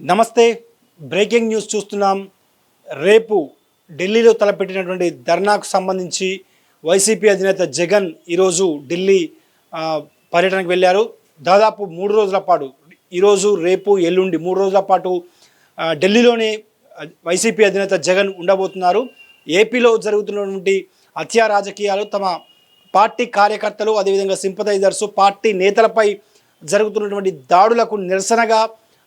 నమస్తే breaking news చూస్తున్నాం. రేపు ఢిల్లీలో తలపెట్టినటువంటి ధర్నాకు సంబంధించి వైసీపీ అధినేత జగన్ ఈరోజు ఢిల్లీ పర్యటనకు వెళ్ళారు. దాదాపు మూడు రోజుల పాటు ఈరోజు రేపు ఎల్లుండి మూడు రోజుల పాటు ఢిల్లీలోనే వైసీపీ అధినేత జగన్ ఉండబోతున్నారు. ఏపీలో జరుగుతున్నటువంటి హత్యా రాజకీయాలు తమ పార్టీ కార్యకర్తలు అదేవిధంగా సింపథైజర్స్ పార్టీ నేతలపై జరుగుతున్నటువంటి దాడులకు నిరసనగా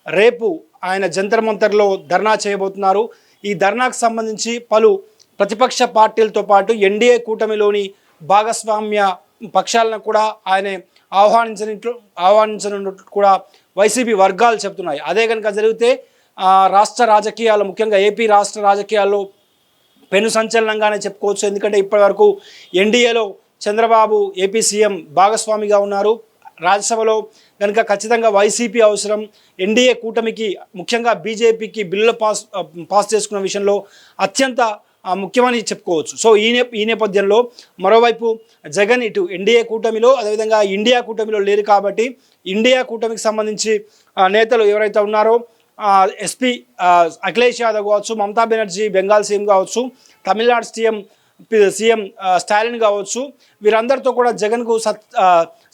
రేపు ఆయన జంతర్ మంతర్లో ధర్నా చేయబోతున్నారు. ఈ ధర్నాకు సంబంధించి పలు ప్రతిపక్ష పార్టీలతో పాటు ఎన్డీఏ కూటమిలోని భాగస్వామ్య పక్షాలను కూడా ఆయన ఆహ్వానించినట్లు ఆహ్వానించనున్నట్టు కూడా వైసీపీ వర్గాలు చెప్తున్నాయి అదే కనుక జరిగితే రాష్ట్ర రాజకీయాలు ముఖ్యంగా ఏపీ రాష్ట్ర రాజకీయాల్లో పెను సంచలనంగానే చెప్పుకోవచ్చు. ఎందుకంటే ఇప్పటివరకు ఎన్డీఏలో చంద్రబాబు ఏపీ సీఎం భాగస్వామిగా ఉన్నారు. రాజ్యసభలో కనుక ఖచ్చితంగా వైసీపీ అవసరం ఎన్డీఏ కూటమికి ముఖ్యంగా బీజేపీకి బిల్లులు పాస్ పాస్ చేసుకున్న విషయంలో అత్యంత ముఖ్యమని చెప్పుకోవచ్చు. సో ఈ నే ఈ నేపథ్యంలో మరోవైపు జగన్ ఇటు ఎన్డీఏ కూటమిలో అదేవిధంగా ఇండియా కూటమిలో లేరు కాబట్టి ఇండియా కూటమికి సంబంధించి నేతలు ఎవరైతే ఉన్నారో ఎస్పీ అఖిలేష్ యాదవ్ కావచ్చు మమతా బెనర్జీ బెంగాల్ సీఎం కావచ్చు తమిళనాడు సీఎం సీఎం స్టాలిన్ కావచ్చు వీరందరితో కూడా జగన్కు సత్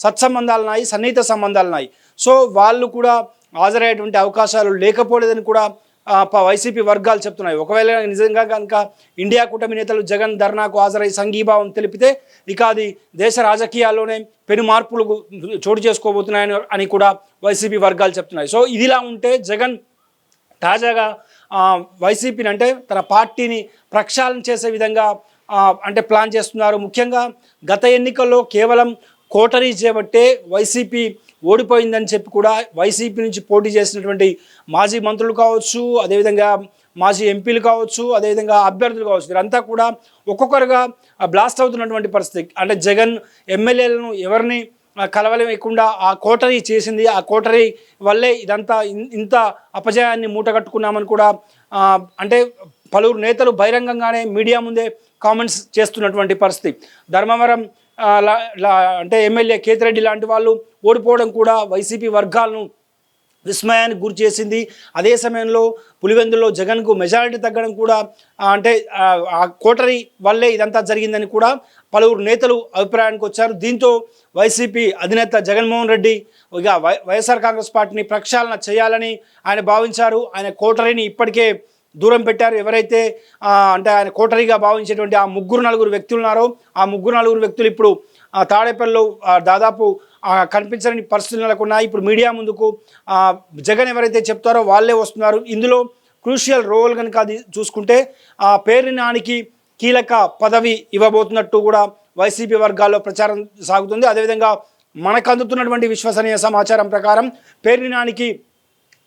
సత్సంబంధాలు ఉన్నాయి సన్నిహిత సంబంధాలు ఉన్నాయి సో వాళ్ళు కూడా హాజరయ్యేటువంటి అవకాశాలు లేకపోలేదని కూడా వైసీపీ వర్గాలు చెప్తున్నాయి. ఒకవేళ నిజంగా కనుక ఇండియా కూటమి నేతలు జగన్ ధర్నాకు హాజరై సంఘీభావం తెలిపితే ఇక అది దేశ రాజకీయాల్లోనే పెను మార్పులు చోటు చేసుకోబోతున్నాయని అని కూడా వైసీపీ వర్గాలు చెప్తున్నాయి. సో ఇదిలా ఉంటే జగన్ తాజాగా వైసీపీని అంటే తన పార్టీని ప్రక్షాళన చేసే విధంగా అంటే ప్లాన్ చేస్తున్నారు. ముఖ్యంగా గత ఎన్నికల్లో కేవలం కోటరీ చేపట్టే వైసీపీ ఓడిపోయిందని చెప్పి కూడా వైసీపీ నుంచి పోటీ చేసినటువంటి మాజీ మంత్రులు కావచ్చు అదేవిధంగా మాజీ ఎంపీలు కావచ్చు అదేవిధంగా అభ్యర్థులు కావచ్చు వీరంతా కూడా ఒక్కొక్కరుగా బ్లాస్ట్ అవుతున్నటువంటి పరిస్థితి. అంటే జగన్ ఎమ్మెల్యేలను ఎవరిని కలవలేకుండా ఆ కోటరీ చేసింది. ఆ కోటరీ వల్లే ఇదంతా ఇంత అపజయాన్ని మూటగట్టుకున్నామని కూడా అంటే పలువురు నేతలు బహిరంగంగానే మీడియా ముందే కామెంట్స్ చేస్తున్నటువంటి పరిస్థితి. ధర్మవరం లా- అంటే ఎమ్మెల్యే కేతిరెడ్డి లాంటి వాళ్ళు ఓడిపోవడం కూడా వైసీపీ వర్గాలను విస్మయానికి గురి చేసింది. అదే సమయంలో పులివెందులో జగన్కు మెజారిటీ తగ్గడం కూడా అంటే ఆ, ఆ కోటరీ వల్లే ఇదంతా జరిగిందని కూడా పలువురు నేతలు అభిప్రాయానికి వచ్చారు. దీంతో వైసీపీ అధినేత జగన్మోహన్ రెడ్డి ఇక వై వైఎస్ఆర్ కాంగ్రెస్ పార్టీని ప్రక్షాళన చేయాలని ఆయన భావించారు. ఆయన కోటరీని ఇప్పటికే దూరం పెట్టారు. ఎవరైతే అంటే ఆయన కోటరీగా భావించేటువంటి ఆ ముగ్గురు నలుగురు వ్యక్తులు ఉన్నారో ఆ ముగ్గురు నలుగురు వ్యక్తులు ఇప్పుడు ఆ, తాడేపల్లిలో దాదాపు కనిపించని పరిస్థితులు నెలకొన్నాయి. ఇప్పుడు మీడియా ముందుకు జగన్ ఎవరైతే చెప్తారో వాళ్ళే వస్తున్నారు. ఇందులో క్రూషియల్ రోల్ కనుక అది చూసుకుంటే ఆ పేరు నానికి కీలక పదవి ఇవ్వబోతున్నట్టు కూడా వైసీపీ వర్గాల్లో ప్రచారం సాగుతుంది. అదేవిధంగా మనకు అందుతున్నటువంటి విశ్వసనీయ సమాచారం ప్రకారం పేరు నానికి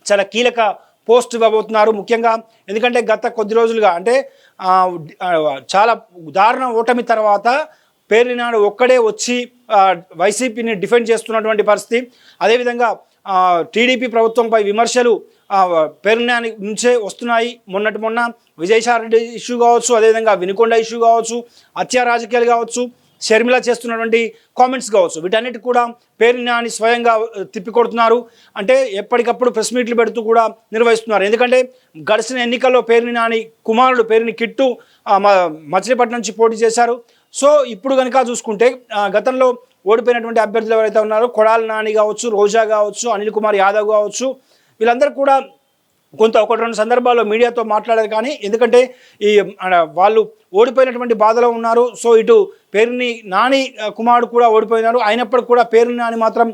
చాలా కీలక పోస్ట్ ఇవ్వబోతున్నారు ముఖ్యంగా. ఎందుకంటే గత కొద్ది రోజులుగా అంటే చాలా దారుణ ఓటమి తర్వాత పేర్నినాడు ఒక్కడే వచ్చి వైసీపీని డిఫెండ్ చేస్తున్నటువంటి పరిస్థితి. అదేవిధంగా టీడీపీ ప్రభుత్వంపై విమర్శలు పేరునాని నుంచే వస్తున్నాయి. మొన్నటి మొన్న విజయసాయిరెడ్డి ఇష్యూ కావచ్చు అదేవిధంగా వినుకొండ ఇష్యూ కావచ్చు హత్యా రాజకీయాలు కావచ్చు షర్మిల చేస్తున్నటువంటి కామెంట్స్ కావచ్చు. వీటన్నిటి కూడా పేరు నాని స్వయంగా తిప్పికొడుతున్నారు. అంటే ఎప్పటికప్పుడు ప్రెస్ మీట్లు పెడుతూ కూడా నిర్వహిస్తున్నారు. ఎందుకంటే గడిచిన ఎన్నికల్లో పేరుని నాని కుమారుడు పేరుని కిట్టు మ- మచిలీపట్నం నుంచి పోటీ చేశారు. సో ఇప్పుడు కనుక చూసుకుంటే గతంలో ఓడిపోయినటువంటి అభ్యర్థులు ఎవరైతే ఉన్నారో కొడాల నాని కావచ్చు రోజా కావచ్చు అనిల్ కుమార్ యాదవ్ కావచ్చు వీళ్ళందరూ కూడా కొంత ఒకటి రెండు సందర్భాల్లో మీడియాతో మాట్లాడారు. కానీ ఎందుకంటే ఈ వాళ్ళు ఓడిపోయినటువంటి బాధలో ఉన్నారు. సో ఇటు పేరుని నాని కుమారుడు కూడా ఓడిపోయినారు అయినప్పటికీ కూడా పేరుని నాని మాత్రం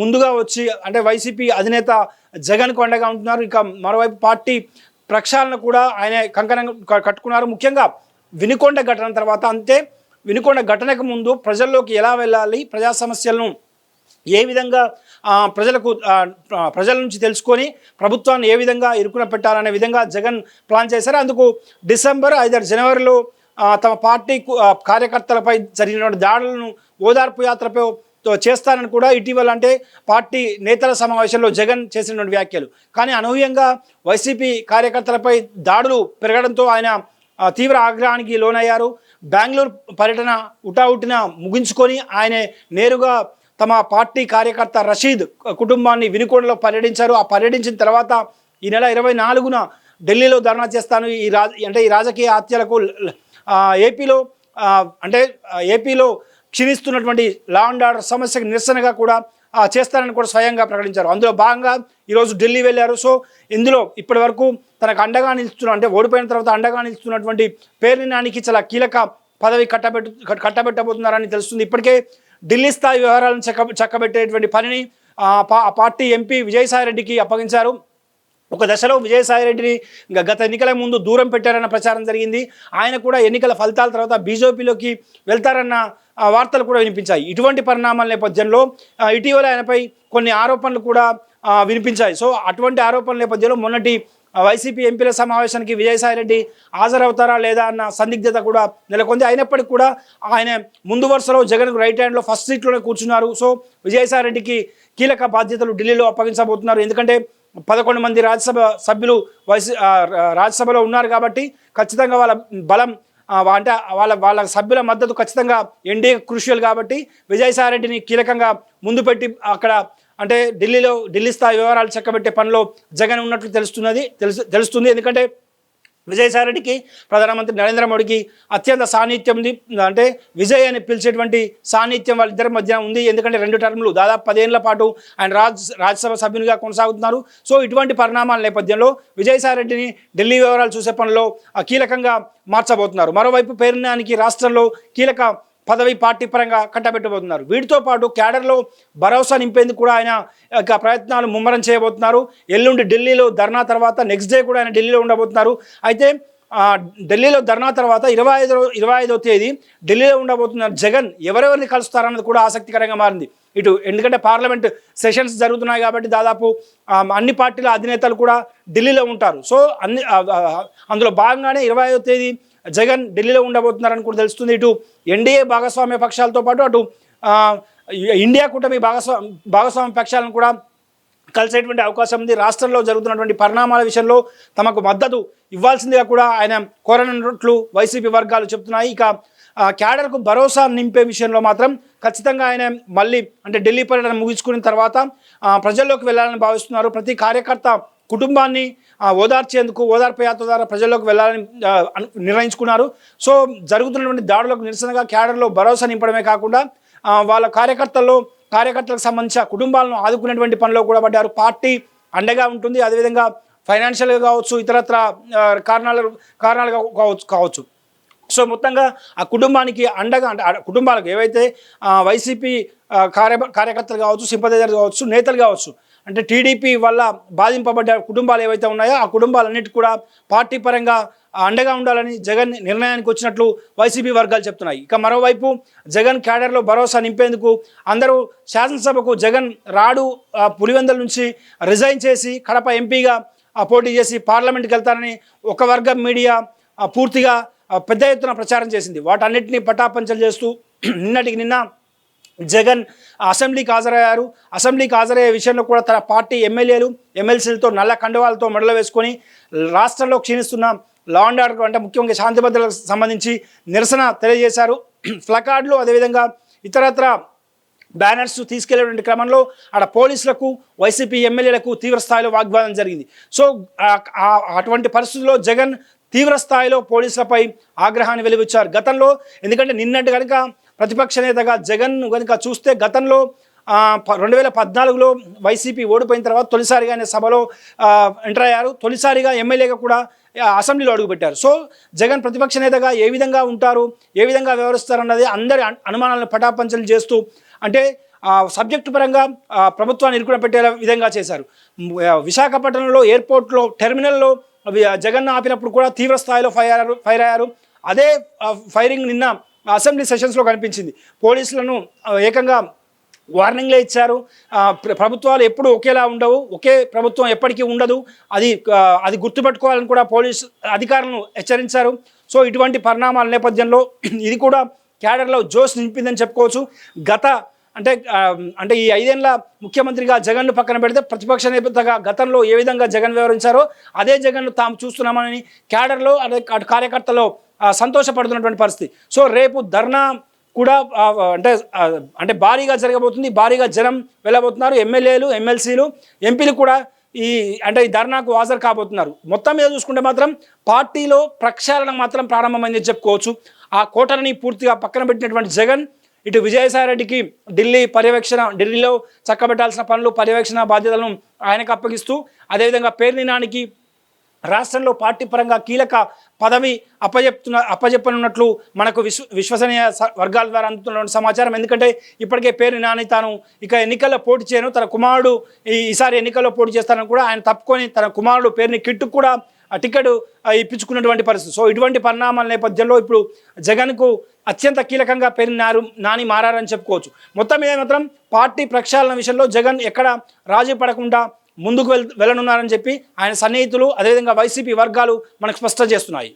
ముందుగా వచ్చి అంటే వైసీపీ అధినేత జగన్ కొండగా ఉంటున్నారు. ఇక మరోవైపు పార్టీ ప్రక్షాళన కూడా ఆయన కంకణం కట్టుకున్నారు. ముఖ్యంగా వినుకొండ ఘటన తర్వాత అంతే. వినుకొండ ఘటనకు ముందు ప్రజల్లోకి ఎలా వెళ్ళాలి ప్రజా సమస్యలను ఏ విధంగా ప్రజలకు ప్రజల నుంచి తెలుసుకొని ప్రభుత్వాన్ని ఏ విధంగా ఇరుకున పెట్టాలనే విధంగా జగన్ ప్లాన్ చేశారు. అందుకు డిసెంబర్ ఐదారు జనవరిలో తమ పార్టీ కార్యకర్తలపై జరిగినటువంటి దాడులను ఓదార్పు యాత్రపై చేస్తానని కూడా ఇటీవల అంటే పార్టీ నేతల సమావేశంలో జగన్ చేసినటువంటి వ్యాఖ్యలు. కానీ అనూహ్యంగా వైసీపీ కార్యకర్తలపై దాడులు పెరగడంతో ఆయన తీవ్ర ఆగ్రహానికి లోనయ్యారు. బెంగళూరు పర్యటన ఉటావుటిన ముగించుకొని ఆయన నేరుగా తమ పార్టీ కార్యకర్త రషీద్ కుటుంబాన్ని వినుకొండలో పర్యటించారు. ఆ పర్యటించిన తర్వాత ఈ నెల ఇరవై నాలుగున ఢిల్లీలో ధర్నా చేస్తాను. ఈ రాజ అంటే ఈ రాజకీయ హత్యలకు ఏపీలో అంటే ఏపీలో క్షీణిస్తున్నటువంటి లా అండ్ ఆర్డర్ సమస్యకు నిరసనగా కూడా చేస్తారని కూడా స్వయంగా ప్రకటించారు. అందులో భాగంగా ఈరోజు ఢిల్లీ వెళ్ళారు. సో ఇందులో ఇప్పటి వరకు తనకు అండగా నిలుస్తున్న అంటే ఓడిపోయిన తర్వాత అండగా నిలుస్తున్నటువంటి పేర్ని నానికి చాలా కీలక పదవి కట్టబెట్టు కట్టబెట్టబోతున్నారని తెలుస్తుంది. ఇప్పటికే ఢిల్లీ స్థాయి వ్యవహారాలను చక్క చక్కబెట్టేటువంటి పనిని పా- పార్టీ ఎంపీ విజయసాయి రెడ్డికి అప్పగించారు. ఒక దశలో విజయసాయిరెడ్డిని గత ఎన్నికల ముందు దూరం పెట్టారన్న ప్రచారం జరిగింది. ఆయన కూడా ఎన్నికల ఫలితాల తర్వాత బీజేపీలోకి వెళ్తారన్న వార్తలు కూడా వినిపించాయి. ఇటువంటి పరిణామాల నేపథ్యంలో ఇటీవల ఆయనపై కొన్ని ఆరోపణలు కూడా వినిపించాయి. సో అటువంటి ఆరోపణల నేపథ్యంలో మొన్నటి వైసీపీ ఎంపీల సమావేశానికి విజయసాయిరెడ్డి హాజరవుతారా లేదా అన్న సందిగ్ధత కూడా నెలకొంది. అయినప్పటికీ కూడా ఆయన ముందు వరుసలో జగన్కు రైట్ హ్యాండ్లో ఫస్ట్ సీట్లోనే కూర్చున్నారు. సో విజయసాయిరెడ్డికి కీలక బాధ్యతలు ఢిల్లీలో అప్పగించబోతున్నారు. ఎందుకంటే పదకొండు మంది రాజ్యసభ సభ్యులు వైసీ రాజ్యసభలో ఉన్నారు కాబట్టి ఖచ్చితంగా వాళ్ళ బలం అంటే వాళ్ళ వాళ్ళ సభ్యుల మద్దతు ఖచ్చితంగా ఎన్డీఏ క్రూషియల్ కాబట్టి విజయసాయిరెడ్డిని కీలకంగా ముందు పెట్టి అక్కడ అంటే ఢిల్లీలో ఢిల్లీ స్థాయి వివరాలు చక్కబెట్టే పనిలో జగన్ ఉన్నట్లు తెలుస్తున్నది తెలుసు తెలుస్తుంది. ఎందుకంటే విజయసాయిరెడ్డికి ప్రధానమంత్రి నరేంద్ర మోడీకి అత్యంత సాన్నిధ్యం ఉంది. అంటే విజయ్ అని పిలిచేటువంటి సాన్నిధ్యం వాళ్ళిద్దరి మధ్య ఉంది. ఎందుకంటే రెండు టర్ములు. దాదాపు పదేళ్ళ పాటు ఆయన రాజ్ రాజ్యసభ సభ్యునిగా కొనసాగుతున్నారు. సో ఇటువంటి పరిణామాల నేపథ్యంలో విజయసాయిరెడ్డిని ఢిల్లీ వివరాలు చూసే పనిలో ఆ, కీలకంగా మార్చబోతున్నారు. మరోవైపు పేరునానికి రాష్ట్రంలో కీలక పదవి పార్టీ పరంగా కట్టబెట్టబోతున్నారు. వీటితో పాటు క్యాడర్లో భరోసా నింపేందుకు కూడా ఆయన యొక్క ప్రయత్నాలు ముమ్మరం చేయబోతున్నారు. ఎల్లుండి ఢిల్లీలో ధర్నా తర్వాత నెక్స్ట్ డే కూడా ఆయన ఢిల్లీలో ఉండబోతున్నారు. అయితే ఢిల్లీలో ధర్నా తర్వాత ఇరవై ఐదో ఇరవై ఐదో తేదీ ఢిల్లీలో ఉండబోతున్న జగన్ ఎవరెవరిని కలుస్తారన్నది కూడా ఆసక్తికరంగా మారింది. ఇటు ఎందుకంటే పార్లమెంట్ సెషన్స్ జరుగుతున్నాయి కాబట్టి దాదాపు అన్ని పార్టీల అధినేతలు కూడా ఢిల్లీలో ఉంటారు. సో అన్ని అందులో భాగంగానే ఇరవై ఐదో తేదీ జగన్ ఢిల్లీలో ఉండబోతున్నారని కూడా తెలుస్తుంది. ఇటు ఎన్డీఏ భాగస్వామ్య పక్షాలతో పాటు అటు ఇండియా కూటమి భాగస్వా భాగస్వామ్య పక్షాలను కూడా కలిసేటువంటి అవకాశం ఉంది. రాష్ట్రంలో జరుగుతున్నటువంటి పరిణామాల విషయంలో తమకు మద్దతు ఇవ్వాల్సిందిగా కూడా ఆయన కోరనున్నట్లు వైసీపీ వర్గాలు చెప్తున్నాయి. ఇక క్యాడర్కు భరోసా నింపే విషయంలో మాత్రం ఖచ్చితంగా ఆయన మళ్ళీ అంటే ఢిల్లీ పర్యటన ముగించుకున్న తర్వాత ప్రజల్లోకి వెళ్ళాలని భావిస్తున్నారు. ప్రతి కార్యకర్త కుటుంబాన్ని ఓదార్చేందుకు ఓదార్పు యాత్ర ద్వారా ప్రజల్లోకి వెళ్ళాలని నిర్ణయించుకున్నారు. సో జరుగుతున్నటువంటి దాడులకు నిరసనగా క్యాడర్లో భరోసా నింపడమే కాకుండా వాళ్ళ కార్యకర్తల్లో కార్యకర్తలకు సంబంధించిన కుటుంబాలను ఆదుకునేటువంటి పనిలో కూడా పడ్డారు. పార్టీ అండగా ఉంటుంది. అదేవిధంగా ఫైనాన్షియల్గా కావచ్చు ఇతరత్ర కారణాలు కారణాలుగా కావచ్చు కావచ్చు. సో మొత్తంగా ఆ కుటుంబానికి అండగా అంటే కుటుంబాలకు ఏవైతే వైసీపీ కార్య కార్యకర్తలు కావచ్చు సింపదైజర్ కావచ్చు నేతలు కావచ్చు అంటే టీడీపీ వల్ల బాధింపబడ్డ కుటుంబాలు ఏవైతే ఉన్నాయో ఆ కుటుంబాలన్నిటి కూడా పార్టీ పరంగా అండగా ఉండాలని జగన్ నిర్ణయానికి వచ్చినట్లు వైసీపీ వర్గాలు చెప్తున్నాయి. ఇక మరోవైపు జగన్ క్యాడర్లో భరోసా నింపేందుకు అందరూ శాసనసభకు జగన్ రాడు పులివెందల నుంచి రిజైన్ చేసి కడప ఎంపీగా పోటీ చేసి పార్లమెంట్కి వెళ్తారని ఒక వర్గం మీడియా పూర్తిగా పెద్ద ఎత్తున ప్రచారం చేసింది. వాటన్నిటిని పటాపంచలు చేస్తూ నిన్నటికి నిన్న జగన్ అసెంబ్లీకి హాజరయ్యారు. అసెంబ్లీకి హాజరయ్యే విషయంలో కూడా తన పార్టీ ఎమ్మెల్యేలు ఎమ్మెల్సీలతో నల్ల కండువాలతో మెడలు వేసుకొని రాష్ట్రంలో క్షీణిస్తున్న లా అండ్ ఆర్డర్ అంటే ముఖ్యంగా శాంతి భద్రతలకు సంబంధించి నిరసన తెలియజేశారు. ఫ్లకార్డులు అదేవిధంగా ఇతరత్ర బ్యానర్స్ తీసుకెళ్ళేటువంటి క్రమంలో ఆడ పోలీసులకు వైసీపీ ఎమ్మెల్యేలకు తీవ్రస్థాయిలో వాగ్వాదం జరిగింది. సో అటువంటి పరిస్థితుల్లో జగన్ తీవ్రస్థాయిలో పోలీసులపై ఆగ్రహాన్ని వెలిబుచ్చారు. గతంలో ఎందుకంటే నిన్నటి కనుక ప్రతిపక్ష నేతగా జగన్ కనుక చూస్తే గతంలో రెండు వేల పద్నాలుగులో వైసీపీ ఓడిపోయిన తర్వాత తొలిసారిగా ఆయన సభలో ఎంటర్ అయ్యారు. తొలిసారిగా ఎమ్మెల్యేగా కూడా అసెంబ్లీలో అడుగుపెట్టారు. సో జగన్ ప్రతిపక్ష నేతగా ఏ విధంగా ఉంటారు ఏ విధంగా వ్యవహరిస్తారు అన్నది అందరి అనుమానాలను పటాపంచలు చేస్తూ అంటే సబ్జెక్టు పరంగా ప్రభుత్వాన్ని ఇరుకున పెట్టే విధంగా చేశారు. విశాఖపట్నంలో ఎయిర్పోర్ట్లో టెర్మినల్లో జగన్ ఆపినప్పుడు కూడా తీవ్ర స్థాయిలో ఫైర్ అయ్యారు ఫైర్ అయ్యారు. అదే ఫైరింగ్ నిన్న అసెంబ్లీ సెషన్స్లో కనిపించింది. పోలీసులను ఏకంగా వార్నింగ్లే ఇచ్చారు. ప్ర- ప్రభుత్వాలు ఎప్పుడు ఒకేలా ఉండవు. ఒకే ప్రభుత్వం ఎప్పటికీ ఉండదు. అది అది గుర్తుపెట్టుకోవాలని కూడా పోలీస్ అధికారులను హెచ్చరించారు. సో ఇటువంటి పరిణామాల నేపథ్యంలో ఇది కూడా క్యాడర్లో జోష్ నింపిందని చెప్పుకోవచ్చు. గత అంటే అంటే ఈ ఐదేళ్ళ ముఖ్యమంత్రిగా జగన్ను పక్కన పెడితే ప్రతిపక్ష నేతగా గతంలో ఏ విధంగా జగన్ వ్యవహరించారో అదే జగన్ను తాము చూస్తున్నామని క్యాడర్లో అదే కార్యకర్తలో సంతోషపడుతున్నటువంటి పరిస్థితి. సో రేపు ధర్నా కూడా అంటే అంటే భారీగా జరగబోతుంది. భారీగా జనం వెళ్ళబోతున్నారు. ఎమ్మెల్యేలు ఎమ్మెల్సీలు ఎంపీలు కూడా ఈ అంటే ఈ ధర్నాకు హాజరు కాబోతున్నారు. మొత్తం మీద చూసుకుంటే మాత్రం పార్టీలో ప్రక్షాళన మాత్రం ప్రారంభమైందని చెప్పుకోవచ్చు. ఆ కోటలని పూర్తిగా పక్కన పెట్టినటువంటి జగన్ ఇటు విజయసాయిరెడ్డికి ఢిల్లీ పర్యవేక్షణ ఢిల్లీలో చక్కబెట్టాల్సిన పనులు పర్యవేక్షణ బాధ్యతలను ఆయనకు అప్పగిస్తూ అదేవిధంగా పేర్నినానికి రాష్ట్రంలో పార్టీ పరంగా కీలక పదవి అప్పజెప్తున్న అప్పజెప్పనున్నట్లు మనకు విశ్వ విశ్వసనీయ స- వర్గాల ద్వారా అందుతున్న సమాచారం. ఎందుకంటే ఇప్పటికే పేరు నాని తాను ఇక ఎన్నికల్లో పోటీ చేయను. తన కుమారుడు ఈ ఈసారి ఎన్నికల్లో పోటీ చేస్తానని కూడా ఆయన తప్పుకొని తన కుమారుడు పేరుని కిట్టు కూడా ఆ టికెట్ ఇప్పించుకున్నటువంటి పరిస్థితి. సో ఇటువంటి పరిణామాల నేపథ్యంలో ఇప్పుడు జగన్కు అత్యంత కీలకంగా పేరు నారు నాని మారని చెప్పుకోవచ్చు. మొత్తం మీద మాత్రం పార్టీ ప్రక్షాళన విషయంలో జగన్ ఎక్కడ రాజీ పడకుండా ముందుకు వెళ్ వెళ్ళనున్నారని చెప్పి ఆయన సన్నిహితులు అదేవిధంగా వైసీపీ వర్గాలు మనకు స్పష్టం చేస్తున్నాయి.